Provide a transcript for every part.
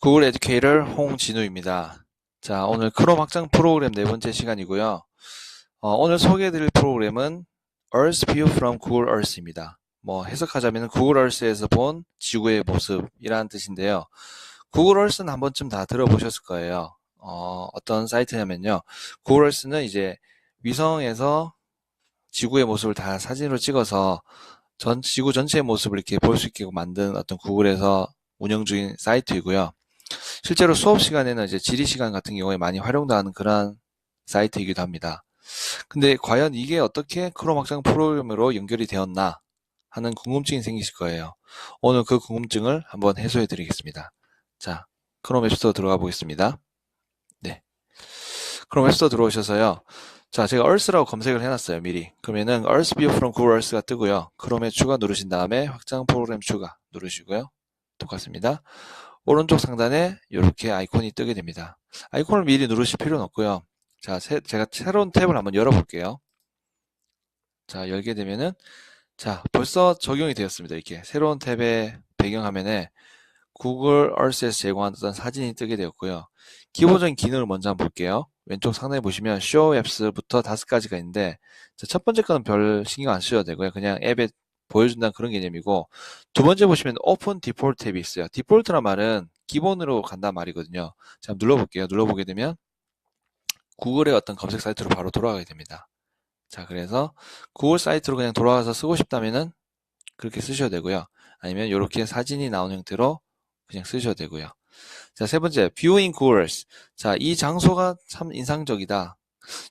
구글 에듀케이터 홍진우입니다. 자, 오늘 크롬 확장 프로그램 네 번째 시간이고요. 어, 오늘 소개해드릴 프로그램은 Earth View from Google Earth입니다. 뭐 해석하자면 구글 얼스에서 본 지구의 모습이라는 뜻인데요. 구글 얼스는 한 번쯤 다 들어보셨을 거예요. 어, 어떤 사이트냐면요. 구글 얼스는 이제 위성에서 지구의 모습을 다 사진으로 찍어서 전 지구 전체의 모습을 이렇게 볼 수 있게 만든 어떤 구글에서 운영 중인 사이트이고요. 실제로 수업 시간에는 이제 지리 시간 같은 경우에 많이 활용되는 그러한 사이트이기도 합니다. 근데 과연 이게 어떻게 크롬 확장 프로그램으로 연결이 되었나 하는 궁금증이 생기실 거예요. 오늘 그 궁금증을 한번 해소해 드리겠습니다. 자, 크롬 앱스토어 들어가 보겠습니다. 네. 크롬 앱스토어 들어오셔서요. 자, 제가 Earth라고 검색을 해놨어요, 미리. 그러면은 Earth View from Google Earth가 뜨고요. 크롬에 추가 누르신 다음에 확장 프로그램 추가 누르시고요. 똑같습니다. 오른쪽 상단에 이렇게 아이콘이 뜨게 됩니다. 아이콘을 미리 누르실 필요는 없고요. 자, 새, 제가 새로운 탭을 한번 열어볼게요. 자, 열게 되면은 자, 벌써 적용이 되었습니다. 이렇게 새로운 탭의 배경화면에 구글 얼스에서 제공하던 사진이 뜨게 되었고요. 기본적인 기능을 먼저 한번 볼게요. 왼쪽 상단에 보시면 Show Apps부터 다섯 가지가 있는데 첫 번째 거는 별 신경 안 쓰셔도 되고요. 그냥 앱에 보여준다는 그런 개념이고 두 번째 보시면 Open Default 탭이 있어요. 디폴트란 말은 기본으로 간단 말이거든요. 자, 눌러볼게요. 눌러보게 되면 구글의 어떤 검색 사이트로 바로 돌아가게 됩니다. 자, 그래서 구글 사이트로 그냥 돌아가서 쓰고 싶다면은 그렇게 쓰셔도 되고요. 아니면 이렇게 사진이 나온 형태로 그냥 쓰셔도 되고요. 자, 세 번째, Viewing Googles. 자, 이 장소가 참 인상적이다.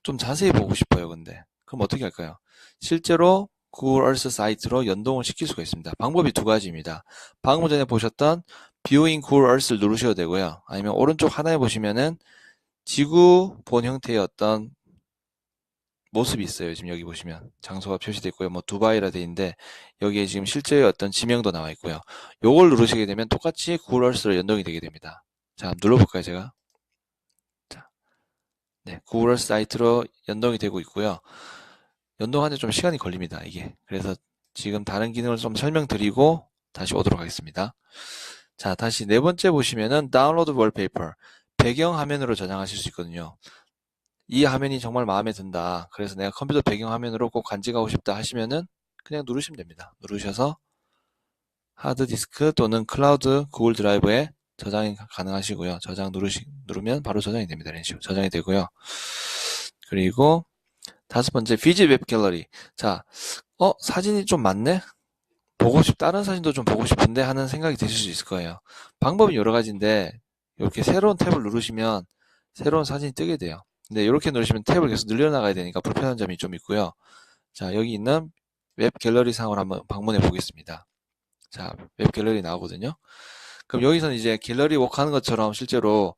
좀 자세히 보고 싶어요, 근데. 그럼 어떻게 할까요? 실제로 구글 얼스 사이트로 연동을 시킬 수가 있습니다. 방법이 두 가지입니다. 방금 전에 보셨던 Viewing Google Earth를 누르셔도 되고요. 아니면 오른쪽 하나에 보시면은 지구 본 형태의 어떤 모습이 있어요. 지금 여기 보시면 장소가 표시되어 있고요. 뭐 두바이라 되어 있는데 여기에 지금 실제의 어떤 지명도 나와 있고요. 요걸 누르시게 되면 똑같이 구글 얼스로 연동이 되게 됩니다. 자, 눌러볼까요, 제가? 자, 네, 구글 얼스 사이트로 연동이 되고 있고요. 연동하는데 좀 시간이 걸립니다, 이게. 그래서 지금 다른 기능을 좀 설명드리고 다시 오도록 하겠습니다. 자, 다시 네 번째 보시면은 다운로드 월페이퍼. 배경 화면으로 저장하실 수 있거든요. 이 화면이 정말 마음에 든다. 그래서 내가 컴퓨터 배경 화면으로 꼭 간직하고 싶다 하시면은 그냥 누르시면 됩니다. 누르셔서 하드디스크 또는 클라우드 구글 드라이브에 저장이 가능하시고요. 저장 누르시, 누르면 바로 저장이 됩니다. 이런 식으로 저장이 되고요. 그리고 다섯 번째, 비지 웹 갤러리. 자, 어, 사진이 좀 많네? 보고 싶, 다른 사진도 좀 보고 싶은데 하는 생각이 드실 수 있을 거예요. 방법이 여러 가지인데, 이렇게 새로운 탭을 누르시면 새로운 사진이 뜨게 돼요. 근데 이렇게 누르시면 탭을 계속 늘려나가야 되니까 불편한 점이 좀 있고요. 자, 여기 있는 웹 갤러리 상을 한번 방문해 보겠습니다. 자, 웹 갤러리 나오거든요. 그럼 여기서는 이제 갤러리 워크 하는 것처럼 실제로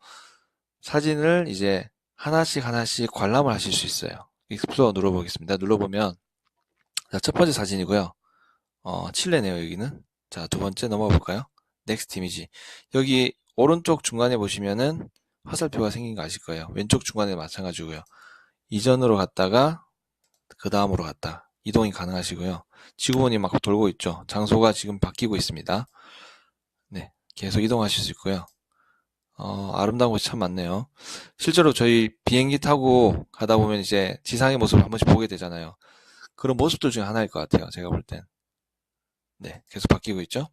사진을 이제 하나씩 하나씩 관람을 하실 수 있어요. 익스플로어 눌러보겠습니다. 눌러보면 자, 첫 번째 사진이고요. 어, 칠레네요, 여기는. 자, 두 번째 넘어가 볼까요? 넥스트 이미지. 여기 오른쪽 중간에 보시면은 화살표가 생긴 거 아실 거예요. 왼쪽 중간에 마찬가지고요. 이전으로 갔다가 그 다음으로 갔다. 이동이 가능하시고요. 지구본이 막 돌고 있죠. 장소가 지금 바뀌고 있습니다. 네, 계속 이동하실 수 있고요. 어, 아름다운 곳이 참 많네요. 실제로 저희 비행기 타고 가다 보면 이제 지상의 모습을 한 번씩 보게 되잖아요. 그런 모습들 중에 하나일 것 같아요. 제가 볼 땐. 네, 계속 바뀌고 있죠.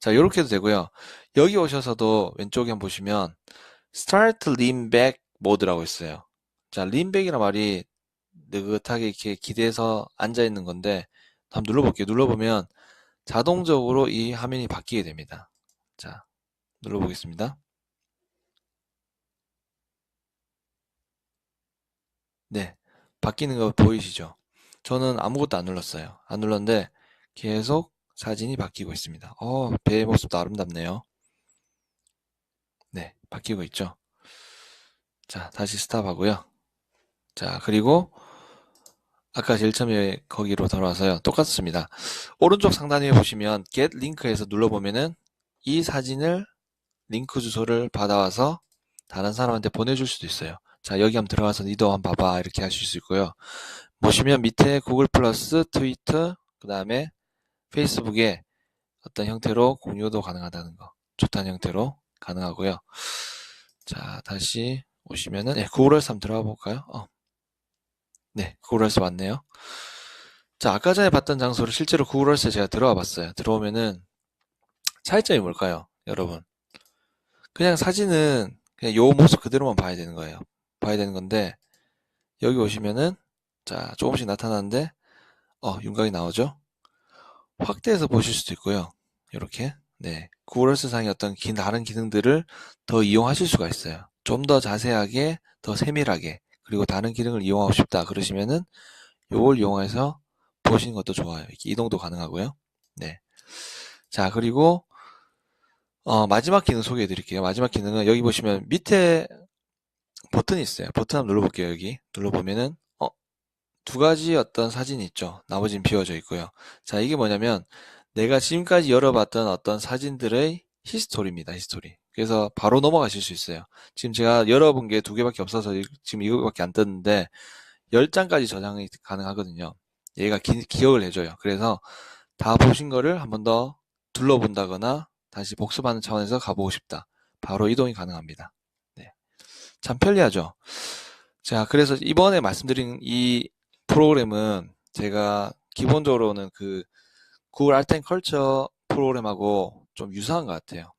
자, 이렇게 해도 되고요. 여기 오셔서도 왼쪽에 한번 보시면 Start Lean Back 모드라고 있어요. 자, Lean Back이란 말이 느긋하게 이렇게 기대서 앉아 있는 건데 한번 눌러볼게요. 눌러보면 자동적으로 이 화면이 바뀌게 됩니다. 자, 눌러보겠습니다. 네, 바뀌는 거 보이시죠? 저는 아무것도 안 눌렀어요. 안 눌렀는데 계속 사진이 바뀌고 있습니다. 어, 배의 모습도 아름답네요. 네, 바뀌고 있죠. 자, 다시 스탑하고요. 자, 그리고 아까 제일 처음에 거기로 돌아와서요. 똑같습니다. 오른쪽 상단에 보시면 Get Link에서 눌러보면은 이 사진을 링크 주소를 받아와서 다른 사람한테 보내줄 수도 있어요. 자, 여기 한번 들어가서 니도 한번 봐봐. 이렇게 하실 수 있고요. 보시면 밑에 구글 플러스, 트위터, 그 다음에 페이스북에 어떤 형태로 공유도 가능하다는 거. 좋다는 형태로 가능하고요. 자, 다시 오시면은, 예, 구글에서 한번 들어가 볼까요? 어. 네, 구글에서 왔네요. 자, 아까 전에 봤던 장소를 실제로 구글에서 제가 들어와 봤어요. 들어오면은, 차이점이 뭘까요? 여러분. 그냥 사진은 그냥 요 모습 그대로만 봐야 되는 거예요. 봐야 되는 건데, 여기 오시면은, 자, 조금씩 나타나는데, 어, 윤곽이 나오죠? 확대해서 보실 수도 있고요. 이렇게. 네. 구글 얼스 상의 어떤 기- 다른 기능들을 더 이용하실 수가 있어요. 좀 더 자세하게, 더 세밀하게, 그리고 다른 기능을 이용하고 싶다. 그러시면은, 요걸 이용해서 보시는 것도 좋아요. 이동도 가능하고요. 네. 자, 그리고, 어, 마지막 기능 소개해 드릴게요. 마지막 기능은 여기 보시면 밑에 버튼이 있어요. 버튼 한번 눌러볼게요. 여기. 눌러보면은, 어, 두 가지 어떤 사진이 있죠. 나머지는 비워져 있고요. 자, 이게 뭐냐면, 내가 지금까지 열어봤던 어떤 사진들의 히스토리입니다. 히스토리. 그래서 바로 넘어가실 수 있어요. 지금 제가 열어본 게 두 개밖에 없어서 이- 지금 이거밖에 안 떴는데, 10장까지 저장이 가능하거든요. 얘가 기, 기억을 해줘요. 그래서 다 보신 거를 한 번 더 둘러본다거나 다시 복습하는 차원에서 가보고 싶다. 바로 이동이 가능합니다. 네. 참 편리하죠. 자, 그래서 이번에 말씀드린 이 프로그램은 제가 기본적으로는 그 구글 앤 컬처 프로그램하고 좀 유사한 것 같아요.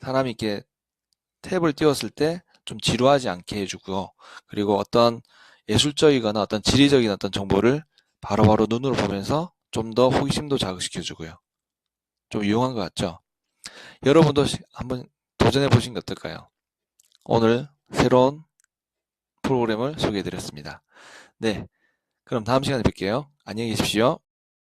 사람이 이렇게 탭을 띄웠을 때 좀 지루하지 않게 해주고요. 그리고 어떤 예술적이거나 어떤 지리적인 어떤 정보를 바로바로 눈으로 보면서 좀 더 호기심도 자극시켜주고요. 좀 유용한 것 같죠? 여러분도 시- 한번 도전해 보신 게 어떨까요? 오늘 새로운 프로그램을 소개해 드렸습니다. 네. 그럼 다음 시간에 뵐게요. 안녕히 계십시오.